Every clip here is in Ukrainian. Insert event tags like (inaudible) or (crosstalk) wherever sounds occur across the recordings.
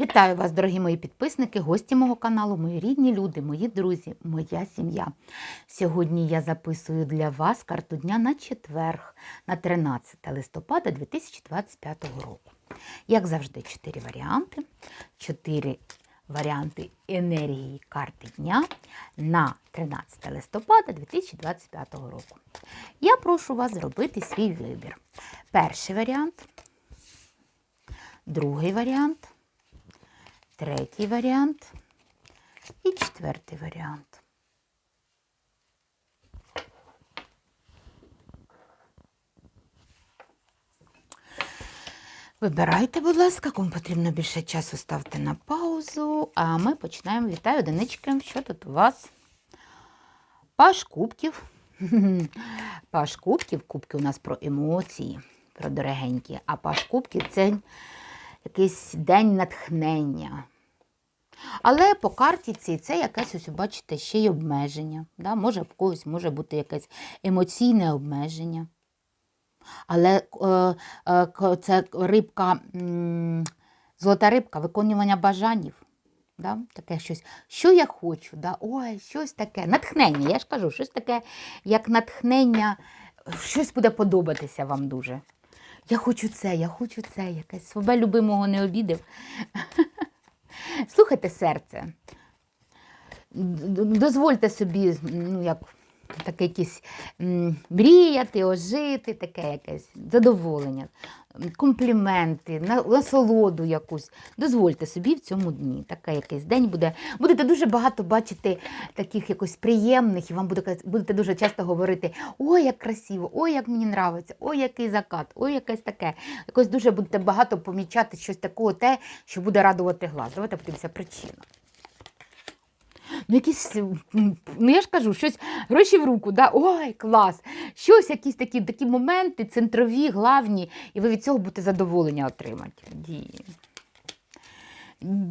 Вітаю вас, дорогі мої підписники, гості мого каналу, мої рідні люди, мої друзі, моя сім'я. Сьогодні я записую для вас карту дня на четверг, на 13 листопада 2025 року. Як завжди, чотири варіанти. Чотири варіанти енергії карти дня на 13 листопада 2025 року. Я прошу вас зробити свій вибір. Перший варіант, другий варіант третій варіант і четвертий варіант. Вибирайте, будь ласка, кому потрібно більше часу, ставте на паузу, а ми починаємо. Вітаю, одинички. Що тут у вас? Паш кубків. (laughs) Паш кубків, кубки у нас про емоції, про дорогенькі, а паш кубків це якийсь день натхнення. Але по карті цій це якесь, ось, бачите, ще й обмеження. Да? Може, в когось може бути якесь емоційне обмеження. Але е, е, це рибка, м, золота рибка, виконування бажанів. Да? Таке щось, що я хочу, да? ой, щось таке, натхнення, я ж кажу, щось таке, як натхнення, щось буде подобатися вам дуже. Я хочу це, я хочу це, якесь своба любимого не обідав. (laughs) Слухайте серце. Дозвольте собі, ну, як таке якісь мріяти, ожити, таке якесь задоволення, компліменти, на- насолоду якусь. Дозвольте собі в цьому дні. Таке якийсь день буде. Будете дуже багато бачити таких якось приємних, і вам буде, будете дуже часто говорити: ой, як красиво, ой, як мені нравиться, ой, який закат, ой, якесь таке. Якось дуже будете багато помічати щось такого, те, що буде радувати глаз. Давайте подивимося причину. Ну, якісь, ну я ж кажу, щось гроші в руку, да? ой, клас. Щось, якісь такі, такі моменти, центрові, главні, і ви від цього будете задоволення отримати.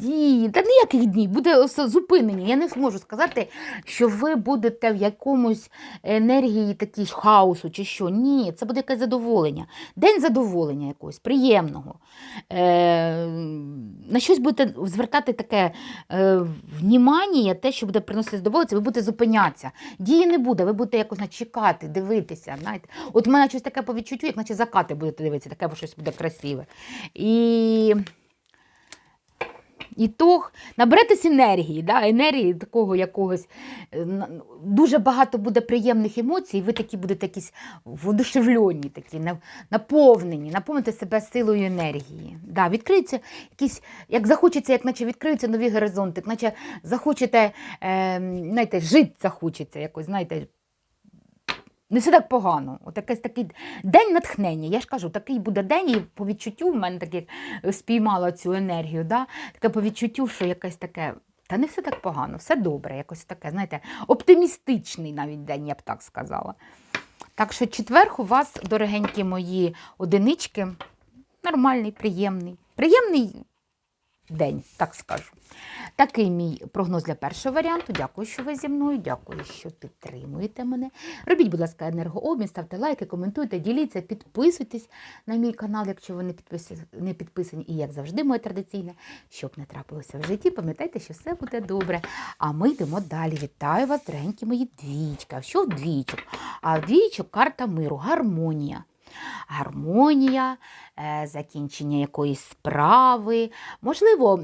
Дії. Та ніяких днів, буде зупинені. Я не зможу сказати, що ви будете в якомусь енергії такій хаосу чи що. Ні, це буде якесь задоволення. День задоволення якогось, приємного. Е, на щось будете звертати таке е, внімання, те, що буде приносити задоволення, ви будете зупинятися. Дії не буде, ви будете якось чекати, дивитися. Знаєте. От в мене щось таке по відчуттю, як наче закати будете дивитися, таке щось буде красиве. І і то наберетесь енергії, да? енергії такого якогось. е, Дуже багато буде приємних емоцій, і ви такі будете якісь воодушевлені, такі, наповнені, наповните себе силою енергії. Да, відкриються якісь, як захочеться, як наче відкриються нові горизонти, як наче захочете, е, знаєте, жити захочеться якось, знаєте, не все так погано. От якийсь такий день натхнення. Я ж кажу, такий буде день, і по відчуттю в мене таке спіймала цю енергію. Да? Таке по відчуттю, що якесь таке. Та не все так погано, все добре, якось таке, знаєте, оптимістичний навіть день, я б так сказала. Так що четверг у вас, дорогенькі мої одинички, нормальний, приємний. Приємний день, так скажу. Такий мій прогноз для першого варіанту. Дякую, що ви зі мною. Дякую, що підтримуєте мене. Робіть, будь ласка, енергообмін, ставте лайки, коментуйте, діліться, підписуйтесь на мій канал, якщо ви не підписані. І як завжди, моє традиційне, щоб не трапилося в житті, пам'ятайте, що все буде добре. А ми йдемо далі. Вітаю вас, дорогенькі мої двічка. Що в двічок? А в двічок карта миру, гармонія. Гармонія, е, закінчення якоїсь справи, можливо,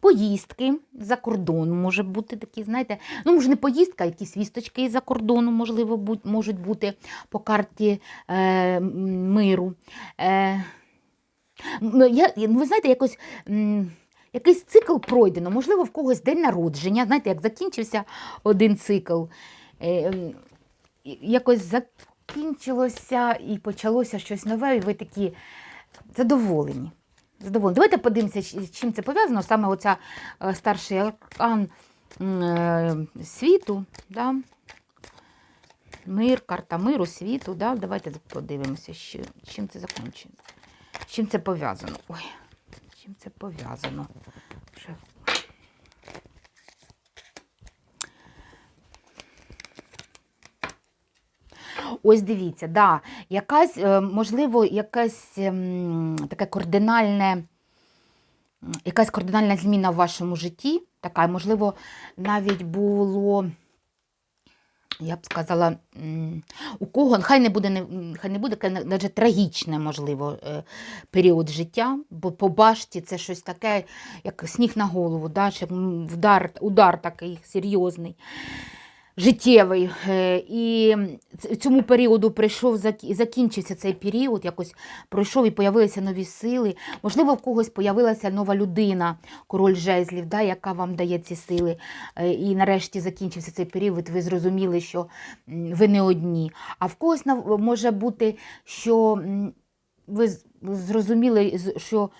поїздки за кордон може бути такі, знаєте, ну, може, не поїздка, а якісь вісточки із-за кордону, можливо, можуть бути по карті е, миру. Е, я, ну, ви знаєте, якось. Якийсь цикл пройдено, можливо, в когось день народження. Знаєте, як закінчився один цикл, е, якось закінчилося і почалося щось нове, і ви такі задоволені. задоволені. Давайте подивимося, з чим це пов'язано. Саме оця е, старший аркан е, світу. Да? Мир, карта миру, світу. Да? Давайте подивимося, що, чим це закінчено. Чим це пов'язано. Ой, чим це пов'язано. Ось дивіться, да, якась, е, можливо, якесь ем, таке кардинальне якась кардинальна зміна в вашому житті, така, можливо, навіть було. Я б сказала, у кого хай не буде, хай не буде навіть трагічне, можливо, е, період життя, бо по башті це щось таке, як сніг на голову, да, вдар, удар такий серйозний, життєвий. Е, І цьому періоду прийшов, зак- закінчився цей період, якось пройшов і появилися нові сили. Можливо, в когось появилася нова людина, король жезлів, да, яка вам дає ці сили. Е, І нарешті закінчився цей період, ви зрозуміли, що ви не одні. А в когось може бути, що ви зрозуміли, що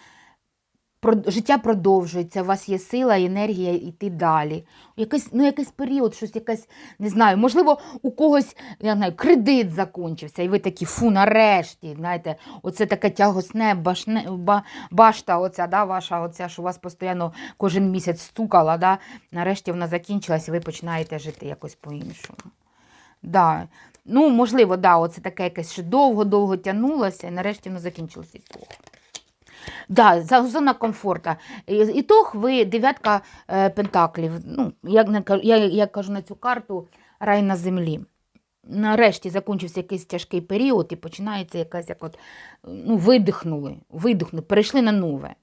життя продовжується, у вас є сила, енергія йти далі. Якийсь, ну, якийсь період, щось якесь, не знаю, можливо, у когось я знаю, кредит закінчився, і ви такі, фу, нарешті, знаєте, оце таке тягосне, башне, ба, башта, оця, да, ваша, оця, що вас постійно кожен місяць стукала, да, нарешті вона закінчилась, і ви починаєте жити якось по-іншому. Да. Ну, можливо, да, оце таке якесь, що довго-довго тягнулося, і нарешті воно закінчилося. Да, зона комфорту. Ітог ви дев'ятка е, пентаклів. Ну, як я, я кажу на цю карту рай на землі. Нарешті закінчився якийсь тяжкий період і починається якась як от, ну, видихнули, видихнули, перейшли на нове.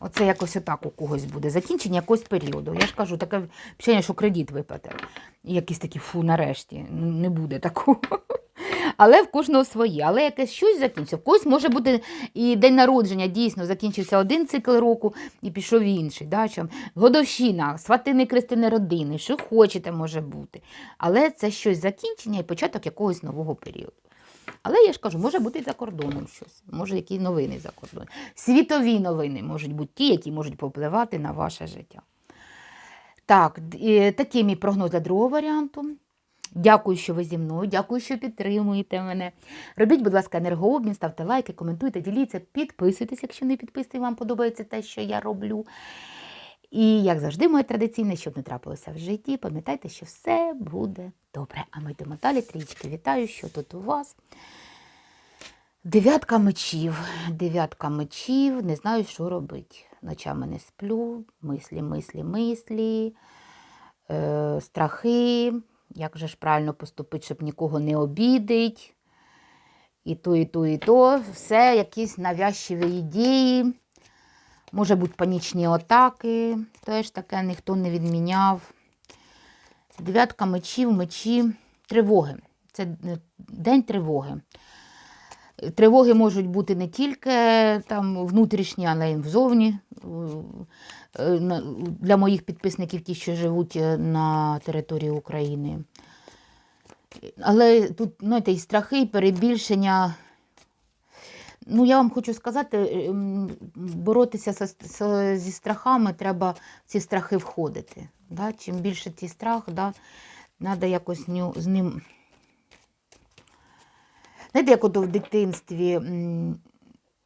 Оце якось отак у когось буде. Закінчення якогось періоду. Я ж кажу, таке впечатлення, що кредит виплатив. І якісь такі, фу, нарешті, ну, не буде такого. (laughs) Але в кожного своє. Але якесь щось закінчиться. В когось може бути і день народження, дійсно, закінчився один цикл року і пішов інший. Да? Годовщина, сватини Христини родини, що хочете, може бути. Але це щось закінчення і початок якогось нового періоду. Але я ж кажу, може бути за кордоном щось, може які новини за кордоном. Світові новини можуть бути ті, які можуть попливати на ваше життя. Так, такий мій прогноз для другого варіанту. Дякую, що ви зі мною, дякую, що підтримуєте мене. Робіть, будь ласка, енергообмін, ставте лайки, коментуйте, діліться, підписуйтесь, якщо не підписані, вам подобається те, що я роблю. І, як завжди, моє традиційне, щоб не трапилося в житті, пам'ятайте, що все буде добре. А ми йдемо далі. Трічки, вітаю, що тут у вас. Дев'ятка мечів. Дев'ятка мечів, не знаю, що робити. Ночами не сплю, мислі, мислі, мислі, е, страхи. Як же ж правильно поступити, щоб нікого не обідить. І то, і то, і то. Все, якісь навязчиві ідеї. Може бути панічні атаки. Теж таке ніхто не відміняв. Дев'ятка мечів, мечі, тривоги. Це е, день тривоги. Тривоги можуть бути не тільки там внутрішні, але й зовні. Е, Для моїх підписників, ті, що живуть е, на території України. Але тут знаєте, і страхи, і перебільшення. Ну, я вам хочу сказати, ем, боротися зі страхами, треба в ці страхи входити. Да? Чим більше цей страх, да, треба якось з ним. Знаєте, як ото в дитинстві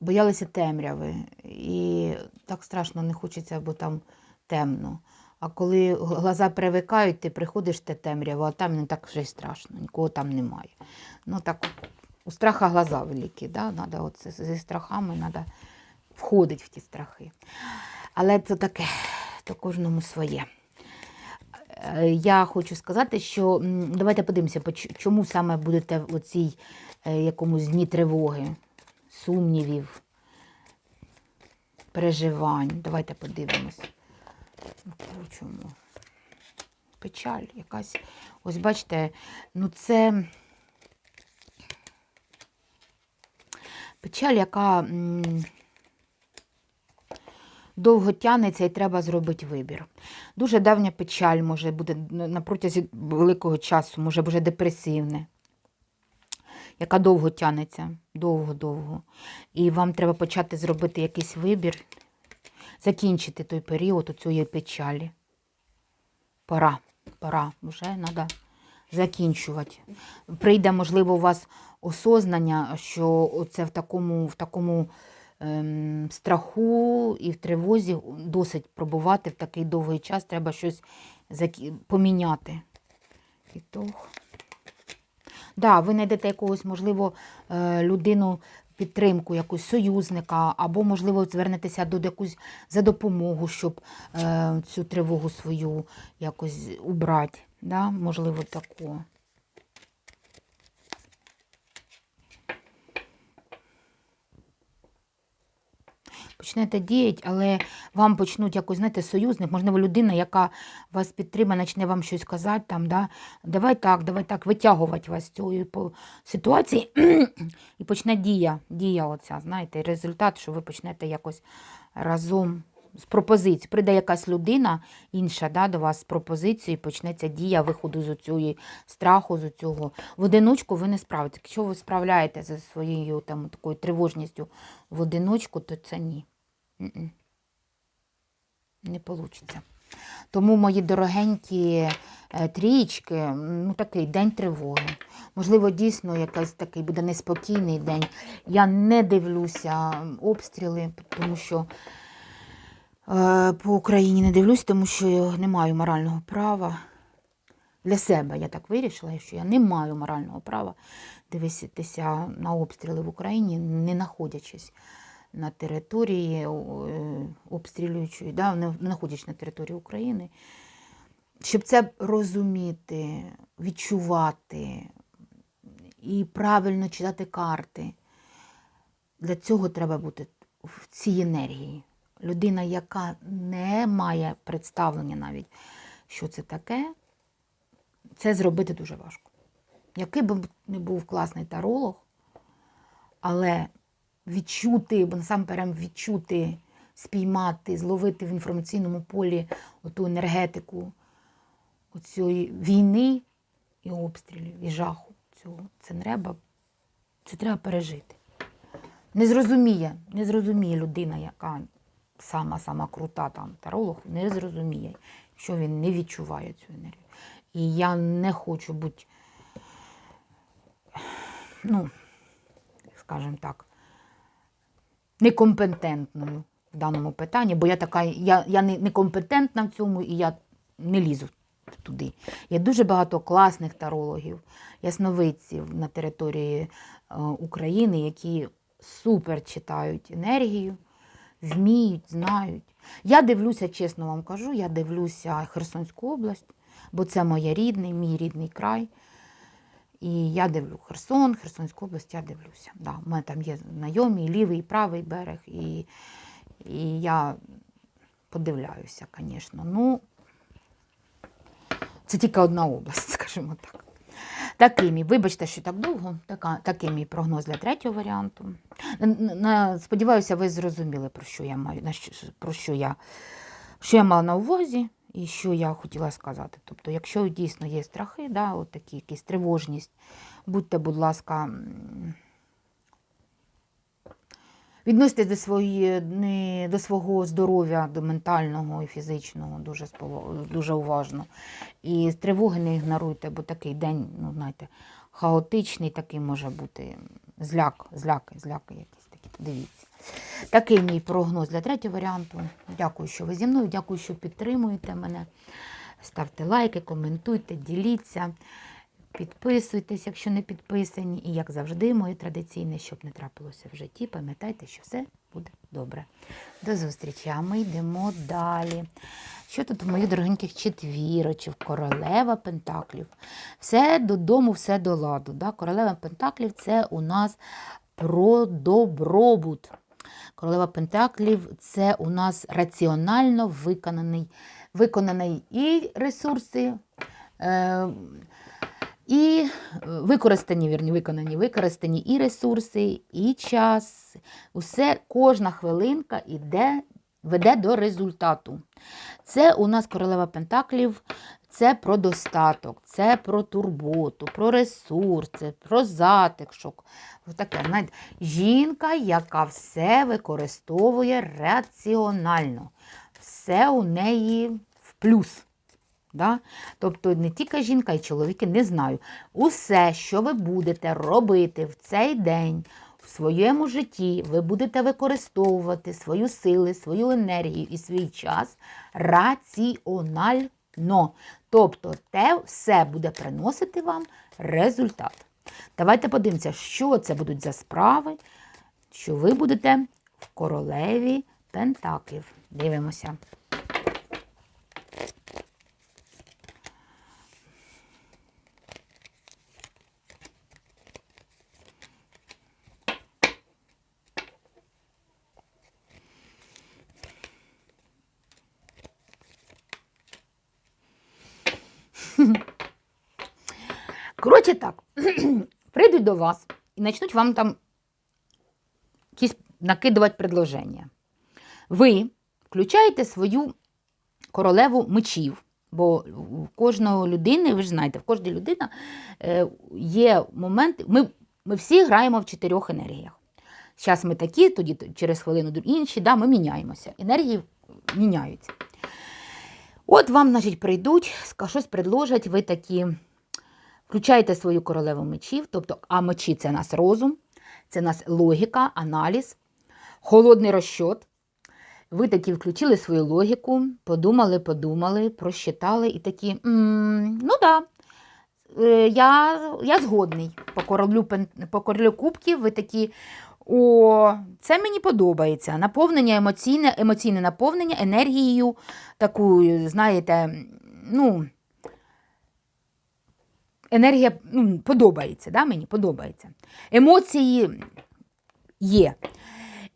боялися темряви. І так страшно не хочеться, бо там темно. А коли глаза привикають, ти приходиш те темряво, а там не так вже й страшно, нікого там немає. Ну так у страха глаза великі, да? Надо от зі страхами треба входити в ті страхи. Але це таке, то кожному своє. Е, Я хочу сказати, що давайте подивимося, чому саме будете в цій якомусь дні тривоги, сумнівів, переживань. Давайте подивимось. Чому? Печаль якась. Ось бачите, ну це печаль, яка довго тягнеться і треба зробити вибір. Дуже давня печаль може бути на на протязі великого часу, може вже депресивне, яка довго тягнеться, довго-довго. І вам треба почати зробити якийсь вибір, закінчити той період у цієї печалі. Пора, пора, вже треба закінчувати. Прийде, можливо, у вас осознання, що це в такому, в такому ем, страху і в тривозі досить пробувати в такий довгий час, треба щось закі- поміняти. Ітог. Да, ви знайдете якогось, можливо, е, людину підтримку якусь союзника, або, можливо, звернетеся до якусь за допомогу, щоб е, цю тривогу свою якось убрати. Да? Можливо, таку. Почнете діяти, але вам почнуть якось, знаєте, союзник, можливо, людина, яка вас підтримає, почне вам щось казати, там, да, давай так, давай так, витягувати вас з цієї ситуації, (clears throat) і почне дія, дія оця, знаєте, результат, що ви почнете якось разом з пропозицією. Прийде якась людина інша да, до вас з пропозицією, і почнеться дія виходу з цієї страху, з цього. В одиночку ви не справитесь. Якщо ви справляєте зі своєю там, такою тривожністю в одиночку, то це ні. Не вийде. Тому, мої дорогенькі е, трієчки, ну такий день тривоги. Можливо, дійсно якийсь такий буде неспокійний день. Я не дивлюся обстріли, тому що по Україні не дивлюсь, тому що не маю морального права. Для себе я так вирішила, що я не маю морального права дивитися на обстріли в Україні, не знаходячись на території е, обстрілюючої, да, не знаходячись на території України. Щоб це розуміти, відчувати і правильно читати карти, для цього треба бути в цій енергії. Людина, яка не має представлення навіть, що це таке, це зробити дуже важко. Який би не був класний таролог, але відчути, бо насамперед відчути, спіймати, зловити в інформаційному полі оту енергетику оцієї війни і обстрілів, і жаху цього. Це треба, це треба пережити. Не зрозуміє, не зрозуміє людина, яка сама-сама крута там таролог, не зрозуміє, що він не відчуває цю енергію. І я не хочу бути, ну, скажімо так, некомпетентною в даному питанні, бо я така, я, я не, некомпетентна в цьому і я не лізу туди. Є дуже багато класних тарологів, ясновидців на території е, України, які супер читають енергію, вміють, знають. Я дивлюся, чесно вам кажу, я дивлюся Херсонську область, бо це моя рідний, мій рідний край. І я дивлю Херсон, Херсонську область, я дивлюся. Да, у мене там є знайомі, лівий, і правий берег, і, і я подивляюся, звісно. Ну, це тільки одна область, (laughs) скажімо так. Такий мій, вибачте, що так довго, така, такий мій прогноз для третього варіанту. Сподіваюся, ви зрозуміли, про що я маю, про що я, що я мала на увазі і що я хотіла сказати. Тобто, якщо дійсно є страхи, да, от такі якісь тривожність, будьте, будь ласка, відноситесь до, свої, до свого здоров'я, до ментального і фізичного дуже, дуже уважно. І тривоги не ігноруйте, бо такий день, ну, знаєте, хаотичний такий може бути. Зляк, зляки, зляки якісь такі. Дивіться. Такий мій прогноз для третього варіанту. Дякую, що ви зі мною, дякую, що підтримуєте мене. Ставте лайки, коментуйте, діліться, підписуйтесь, якщо не підписані. І, як завжди, моє традиційне, щоб не трапилося в житті, пам'ятайте, що все буде добре. До зустрічі, а ми йдемо далі. Що тут у моїх дорогеньких четвірочів, королева Пентаклів. Все додому, все до ладу. Да? Королева Пентаклів це у нас про добробут. Королева Пентаклів це у нас раціонально виконаний, виконаний і ресурси, е, і використані, вірні, виконані, використані і ресурси, і час. Усе, кожна хвилинка іде, веде до результату. Це у нас королева Пентаклів, це про достаток, це про турботу, про ресурси, про затишок. Таке, знаєте, жінка, яка все використовує раціонально. Все у неї в плюс. Да? Тобто не тільки жінка і чоловіки, не знаю. Усе, що ви будете робити в цей день в своєму житті, ви будете використовувати свою сили, свою енергію і свій час раціонально. Тобто те все буде приносити вам результат. Давайте подивимося, що це будуть за справи, що ви будете в королеві Пентаклів. Дивимося. Коротше так, (clears throat) прийдуть до вас і почнуть вам там якісь накидувати предложення. Ви включаєте свою королеву мечів, бо в кожного людини, ви ж знаєте, в кожної людини е, є момент, ми, ми всі граємо в чотирьох енергіях. Зараз ми такі, тоді через хвилину інші, да, ми міняємося. Енергії міняються. От вам, значить, прийдуть, щось предложать, ви такі включаєте свою королеву мечів, тобто, а мечі це нас розум, це нас логіка, аналіз, холодний розчот. Ви такі включили свою логіку, подумали, подумали, просчитали і такі, «М, ну да, е, я, я згодний. По королю, по королю кубків ви такі, о, це мені подобається. Наповнення емоційне, емоційне наповнення енергією, такою, знаєте, ну, енергія ну, подобається, да, мені подобається. Емоції є.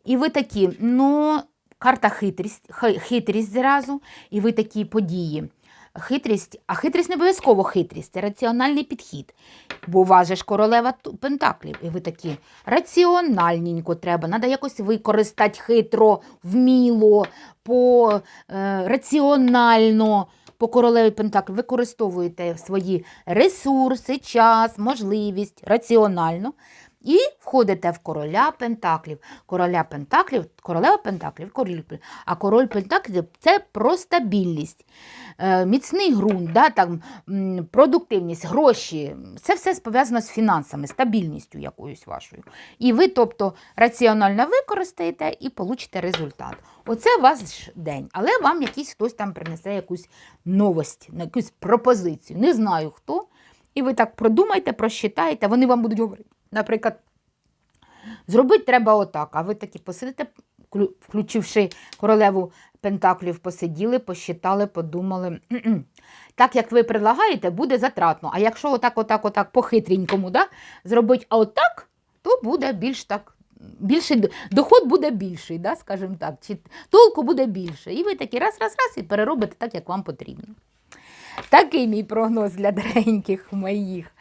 І ви такі, ну, карта хитрість, хитрість зразу, і ви такі події. Хитрість, а хитрість не обов'язково хитрість, це раціональний підхід. Бо у вас же ж королева пентаклів, і ви такі раціональненько треба, треба якось використати хитро, вміло, по, е, раціонально. По королеві Пентак використовуєте свої ресурси, час, можливість раціонально і входите в короля Пентаклів. Короля Пентаклів, королева Пентаклів, король, а король Пентаклів це про стабільність, е, міцний ґрунт, да, там, продуктивність, гроші. Це все пов'язано з фінансами, стабільністю якоюсь вашою. І ви, тобто, раціонально використаєте і получите результат. Оце ваш день, але вам якийсь хтось там принесе якусь новость, якусь пропозицію. Не знаю хто. І ви так продумайте, просчитаєте, вони вам будуть говорити. Наприклад, зробити треба отак, а ви такі посидите, включивши королеву Пентаклів, посиділи, посчитали, подумали. «М-м. Так, як ви предлагаєте, буде затратно. А якщо отак, отак, отак, по-хитренькому, да, зробити отак, то буде більш так. Більший доход буде більший, да, скажімо так, чи толку буде більше. І ви такі раз, раз, раз і переробите так, як вам потрібно. Такий мій прогноз для (laughs) дорогеньких моїх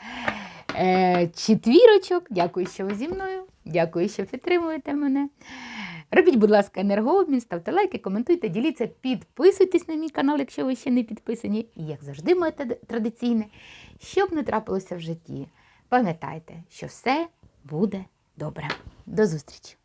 четвірочок. Дякую, що ви зі мною. Дякую, що підтримуєте мене. Робіть, будь ласка, енергообмін, ставте лайки, коментуйте, діліться, підписуйтесь на мій канал, якщо ви ще не підписані. І як завжди, моє традиційне, щоб не трапилося в житті. Пам'ятайте, що все буде добре. До зустрічі!